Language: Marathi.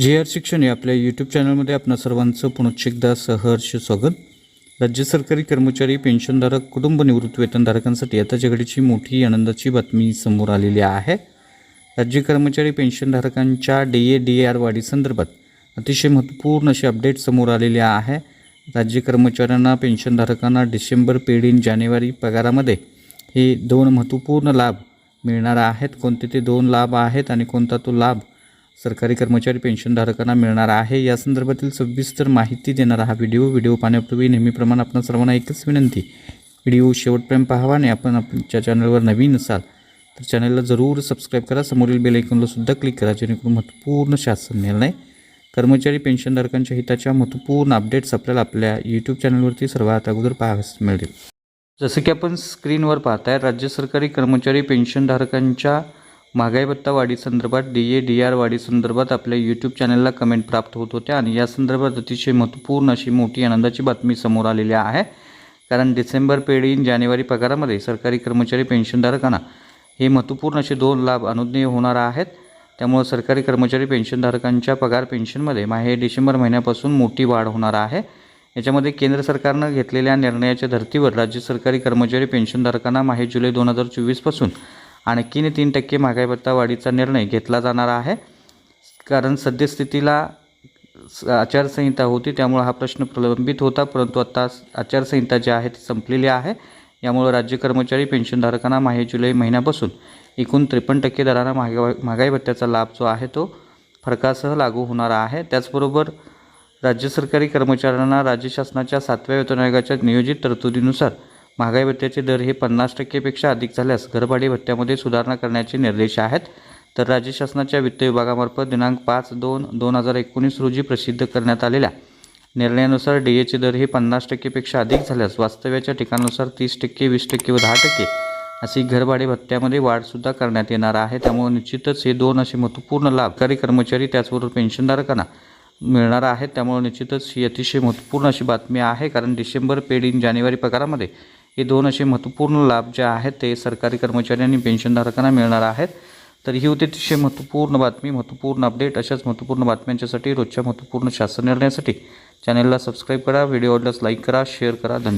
जी आर शिक्षण या आपल्या यूट्यूब चॅनलमध्ये आपणा सर्वांचं पुनश्च एकदा सहर्ष स्वागत. राज्य सरकारी कर्मचारी पेन्शनधारक कुटुंब निवृत्त वेतनधारकांसाठी आता जगडीची मोठी आनंदाची बातमी समोर आलेली आहे. राज्य कर्मचारी पेन्शनधारकांच्या डी ए डी आर वाढीसंदर्भात अतिशय महत्त्वपूर्ण अशी अपडेट समोर आलेली आहे. राज्य कर्मचाऱ्यांना पेन्शनधारकांना डिसेंबर पेड इन जानेवारी पगारामध्ये हे दोन महत्त्वपूर्ण लाभ मिळणार आहेत. कोणते ते दोन लाभ आहेत आणि कोणता तो लाभ सरकारी कर्मचारी पेन्शनधारकांना मिळणार आहे. या संदर्भातील सविस्तर माहिती देणारा हा व्हिडिओ व्हिडिओ पाहण्यापूर्वी नेहमीप्रमाणे आपण सर्वांना एकच विनंती. व्हिडिओ शेवटपर्यंत पाहावा आणि आपण आपल्या चॅनलवर नवीन असाल तर चॅनलला जरूर सबस्क्राईब करा. समोरील बेल आयकॉनला सुद्धा क्लिक करा जेणेकरून महत्त्वपूर्ण शासन निर्णय कर्मचारी पेन्शनधारकांच्या हिताच्या महत्त्वपूर्ण अपडेट्स आपल्याला आपल्या यूट्यूब चॅनलवरती सर्वात अगोदर पाहाव्यास मिळतील. जसं की आपण स्क्रीनवर पाहताय राज्य सरकारी कर्मचारी पेन्शनधारकांच्या महागाई भत्ता वाढीसंदर्भात डी ए डी आर वाढीसंदर्भात आपल्या यूट्यूब चॅनलला कमेंट प्राप्त होत होत्या आणि या संदर्भात अतिशय महत्त्वपूर्ण अशी मोठी आनंदाची बातमी समोर आलेली आहे. कारण डिसेंबर पेड इन जानेवारी पगारामध्ये सरकारी कर्मचारी पेन्शनधारकांना हे महत्त्वपूर्ण असे दोन लाभ अनुज्ञेय होणार आहेत. त्यामुळं सरकारी कर्मचारी पेन्शनधारकांच्या पगार पेन्शनमध्ये माहे डिसेंबर महिन्यापासून मोठी वाढ होणार आहे. याच्यामध्ये केंद्र सरकारनं घेतलेल्या निर्णयाच्या धर्तीवर राज्य सरकारी कर्मचारी पेन्शनधारकांना माहे जुलै दोन हजार चोवीसपासून आणखीन तीन टक्के महागाई भत्ता वाढीचा निर्णय घेतला जाणार आहे. कारण सद्यस्थितीला आचारसंहिता होती त्यामुळं हा प्रश्न प्रलंबित होता परंतु आता आचारसंहिता जी आहे ती संपलेली आहे. यामुळं राज्य कर्मचारी पेन्शनधारकांना माहे जुलै महिन्यापासून एकूण त्रेपन्न टक्के दरानं महागाई महागाई भत्त्याचा लाभ जो आहे तो फरकासह लागू होणार आहे. त्याचबरोबर राज्य सरकारी कर्मचाऱ्यांना राज्य शासनाच्या सातव्या वेतन आयोगाच्या नियोजित तरतुदीनुसार महागाई भत्त्याचे दर हे पन्नास टक्केपेक्षा अधिक झाल्यास घरभाडी भत्त्यामध्ये सुधारणा करण्याचे निर्देश आहेत. तर राज्य शासनाच्या वित्त विभागामार्फत दिनांक पाच दोन दोन हजार एकोणीस रोजी प्रसिद्ध करण्यात आलेल्या निर्णयानुसार डी एचे दर हे पन्नास टक्केपेक्षा अधिक झाल्यास वास्तव्याच्या ठिकाणानुसार तीस टक्के वीस टक्के व दहा टक्के अशी घरभाडे भत्त्यामध्ये वाढसुद्धा करण्यात येणार आहे. त्यामुळे निश्चितच हे दोन असे महत्त्वपूर्ण लाभकारी कर्मचारी त्याचबरोबर पेन्शनधारकांना मिळणार आहेत. त्यामुळे निश्चितच ही अतिशय महत्त्वपूर्ण अशी बातमी आहे कारण डिसेंबर पेड इन जानेवारी पगारामध्ये हे दोन असे महत्त्वपूर्ण लाभ जे आहेत ते सरकारी कर्मचारी आणि पेन्शनधारकांना मिळणार आहेत. तर ही होती अतिशय महत्त्वपूर्ण बातमी महत्त्वपूर्ण अपडेट अशाच महत्त्वपूर्ण बातम्यांच्यासाठी रोजच्या महत्त्वपूर्ण शासन निर्णयासाठी चॅनलला सबस्क्राईब करा व्हिडिओ आवडल्यास लाईक करा शेअर करा. धन्यवाद.